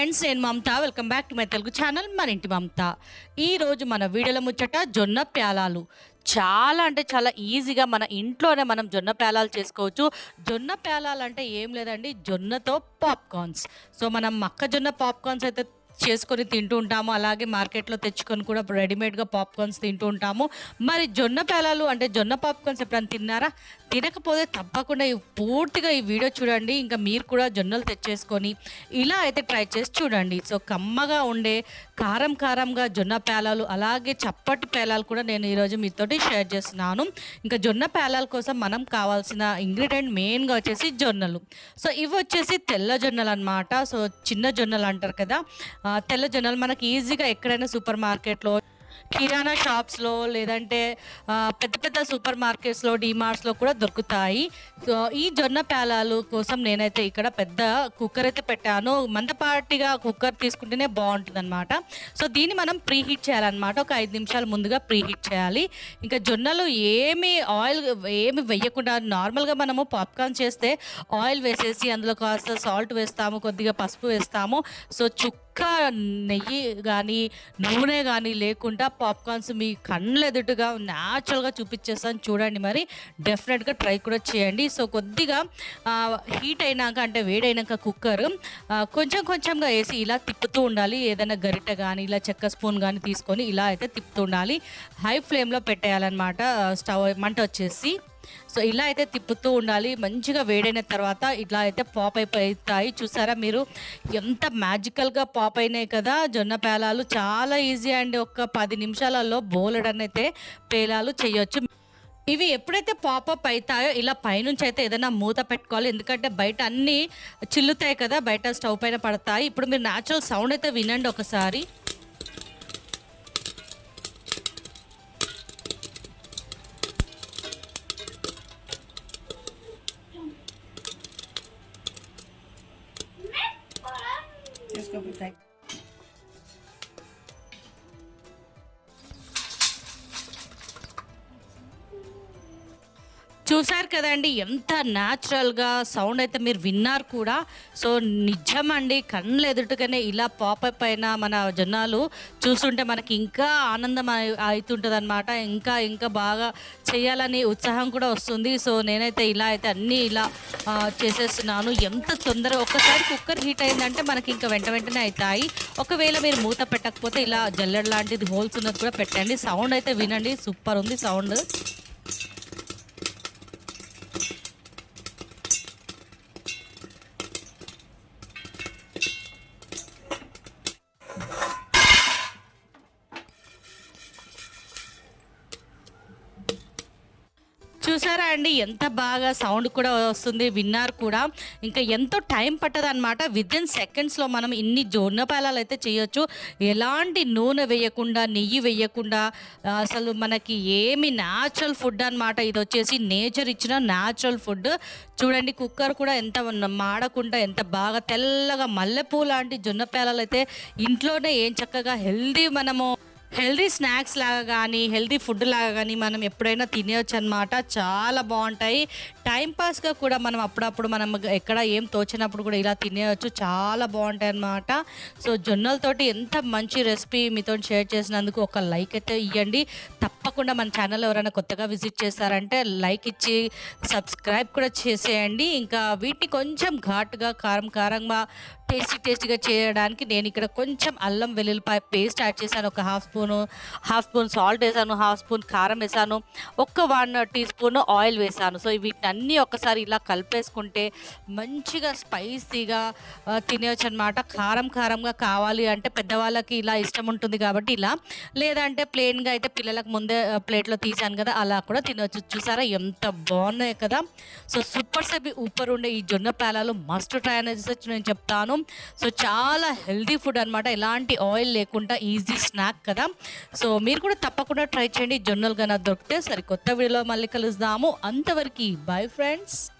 Friends నేను Mamata. Welcome back to my Telugu channel. మన ఇంటి మమత ఈరోజు మన వీడల ముచ్చట జొన్న ప్యాలాలు. చాలా అంటే చాలా ఈజీగా మన ఇంట్లోనే మనం జొన్న ప్యాలాలు చేసుకోవచ్చు. జొన్న ప్యాలాలు అంటే ఏం లేదండి జొన్నతో పాప్కార్న్స్. సో మనం మొక్కజొన్న పాప్కార్న్స్ అయితే చేసుకొని తింటూ ఉంటాము. అలాగే మార్కెట్లో తెచ్చుకొని కూడా రెడీమేడ్గా పాప్కార్న్స్ తింటూ ఉంటాము. మరి జొన్న పేలాలు అంటే జొన్న పాప్కార్న్స్ ఎప్పుడైనా తిన్నారా? తినకపోతే తప్పకుండా పూర్తిగా ఈ వీడియో చూడండి. ఇంకా మీరు కూడా జొన్నలు తెచ్చేసుకొని ఇలా అయితే ట్రై చేసి చూడండి. సో కమ్మగా ఉండే కారం కారంగా జొన్న పేలాలు అలాగే చప్పటి పేలాలు కూడా నేను ఈరోజు మీతోటి షేర్ చేస్తున్నాను. ఇంకా జొన్న పేలాల కోసం మనం కావాల్సిన ఇంగ్రీడియంట్ మెయిన్గా వచ్చేసి జొన్నలు. సో ఇవి వచ్చేసి తెల్ల జొన్నలు అనమాట సో చిన్న జొన్నలు అంటారు కదా. తెల్ల జొన్నలు మనకి ఈజీగా ఎక్కడైనా సూపర్ మార్కెట్లో కిరాణా షాప్స్లో లేదంటే పెద్ద పెద్ద సూపర్ మార్కెట్స్లో డిమార్ట్స్లో కూడా దొరుకుతాయి. సో ఈ జొన్న పేలాలు కోసం నేనైతే ఇక్కడ పెద్ద కుక్కర్ అయితే పెట్టాను. మందపాటిగా కుక్కర్ తీసుకుంటేనే బాగుంటుంది అనమాట సో దీన్ని మనం ప్రీ హీట్ చేయాలన్నమాట. ఒక ఐదు నిమిషాలు ముందుగా ప్రీ హీట్ చేయాలి. ఇంకా జొన్నలు ఏమి ఆయిల్ ఏమి వేయకుండా నార్మల్గా మనము పాప్కార్న్ చేస్తే ఆయిల్ వేసేసి అందులో కాస్త సాల్ట్ వేస్తాము కొద్దిగా పసుపు వేస్తాము. సో చుక్క నెయ్యి కానీ నూనె కానీ లేకుండా పాప్కార్న్స్ మీ కళ్ళ ఎదుటిగా న్యాచురల్గా చూపించేస్తాను చూడండి మరి డెఫినెట్గా ట్రై కూడా చేయండి. సో కొద్దిగా హీట్ అయినాక అంటే వేడైనాక కుక్కర్ కొంచెం కొంచెంగా వేసి ఇలా తిప్పుతూ ఉండాలి. ఏదైనా గరిటె కానీ ఇలా చెక్క స్పూన్ కానీ తీసుకొని ఇలా అయితే తిప్పుతూ ఉండాలి. హై ఫ్లేమ్లో పెట్టేయాలన్నమాట. స్టవ్ మంట వచ్చేసి. సో ఇలా అయితే తిప్పుతూ ఉండాలి. మంచిగా వేడైన తర్వాత ఇట్లా అయితే పాప్ అయిపోతాయి. చూసారా మీరు? ఎంత మ్యాజికల్గా పాప్ అయినాయి కదా జొన్న పేలాలు. చాలా ఈజీ అండి. ఒక పది నిమిషాలలో బోలెడనైతే అయితే పేలాలు చేయొచ్చు. ఇవి ఎప్పుడైతే పాపప్ అవుతాయో ఇలా పైనుంచి అయితే ఏదైనా మూత పెట్టుకోవాలి. ఎందుకంటే బయట అన్నీ చిల్లుతాయి కదా. బయట స్టవ్ పైన పడతాయి. ఇప్పుడు మీరు న్యాచురల్ సౌండ్ అయితే వినండి ఒకసారి. কষ্ট করে থাকি చూసారు కదండి ఎంత న్యాచురల్గా సౌండ్ అయితే మీరు విన్నారు కూడా. సో నిజమండి కళ్ళు ఎదుటగానే ఇలా పాపప్ అయిన మన జనాలు చూస్తుంటే మనకి ఇంకా ఆనందం అవుతుంటుంది అనమాట ఇంకా ఇంకా బాగా చేయాలని ఉత్సాహం కూడా వస్తుంది. సో నేనైతే ఇలా అయితే అన్నీ ఇలా చేసేస్తున్నాను. ఎంత తొందరగా ఒక్కసారి కుక్కర్ హీట్ అయిందంటే మనకి ఇంకా వెంట వెంటనే అవుతాయి ఒకవేళ మీరు మూత పెట్టకపోతే ఇలా జల్లెడ లాంటిది హోల్స్ ఉన్నది కూడా పెట్టండి. సౌండ్ అయితే వినండి సూపర్ ఉంది సౌండ్ చూసారా అండి? ఎంత బాగా సౌండ్ కూడా వస్తుంది విన్నారు కూడా. ఇంకా ఎంతో టైం పట్టదు అనమాట విత్ ఇన్ సెకండ్స్లో మనం ఇన్ని జొన్నపాలాలు అయితే చేయొచ్చు. ఎలాంటి నూనె వేయకుండా నెయ్యి వేయకుండా అసలు మనకి ఏమి న్యాచురల్ ఫుడ్ అనమాట ఇది వచ్చేసి నేచర్ ఇచ్చిన న్యాచురల్ ఫుడ్ చూడండి కుక్కర్ కూడా ఎంత మాడకుండా ఎంత బాగా తెల్లగా మల్లెపూ లాంటి జొన్న పేలాలు అయితే ఇంట్లోనే ఏం చక్కగా హెల్దీ మనము హెల్దీ స్నాక్స్ లాగా కానీ హెల్దీ ఫుడ్ లాగా కానీ మనం ఎప్పుడైనా తినేయచ్చు అనమాట చాలా బాగుంటాయి. టైంపాస్గా కూడా మనం అప్పుడప్పుడు మనం ఎక్కడ ఏం తోచినప్పుడు కూడా ఇలా తినేయచ్చు. చాలా బాగుంటాయి అనమాట సో జొన్నలతోటి ఎంత మంచి రెసిపీ మీతో షేర్ చేసినందుకు ఒక లైక్ అయితే ఇవ్వండి తప్పకుండా మన ఛానల్ ఎవరైనా కొత్తగా విజిట్ చేశారంటే లైక్ ఇచ్చి సబ్స్క్రైబ్ కూడా చేసేయండి. ఇంకా వీటిని కొంచెం ఘాటుగా కారం కారంగా టేస్టీ టేస్టీగా చేయడానికి నేను ఇక్కడ కొంచెం అల్లం వెల్లుల్లిపాయ పేస్ట్ యాడ్ చేశాను. ఒక half spoon half spoon salt వేసాను హాఫ్ స్పూన్ కారం వేసాను ఒక్క వన్ టీ స్పూన్ ఆయిల్ వేసాను సో వీటిని ఒకసారి ఒక్కసారి ఇలా కలిపేసుకుంటే మంచిగా స్పైసీగా తినేయచ్చు అనమాట కారం కారంగా కావాలి అంటే పెద్దవాళ్ళకి ఇలా ఇష్టం ఉంటుంది కాబట్టి ఇలా. లేదంటే ప్లెయిన్గా అయితే పిల్లలకు ముందే ప్లేట్లో తీసాను కదా అలా కూడా తినవచ్చు చూసారా ఎంత బాగున్నాయి కదా. సో సూపర్ సెబి ఊపర్ ఉండే ఈ జొన్న పేలాలు మస్ట్ ట్రై అనేది నేను చెప్తాను. సో చాలా హెల్దీ ఫుడ్ అనమాట ఎలాంటి ఆయిల్ లేకుండా ఈజీ స్నాక్ కదా. సో మీరు కూడా తప్పకుండా ట్రై చేయండి. జొన్నలు కన్నా దొరికితే సరికొత్త వీడియోలో మళ్ళీ కలుద్దాము. అంతవరకు బై ఫ్రెండ్స్.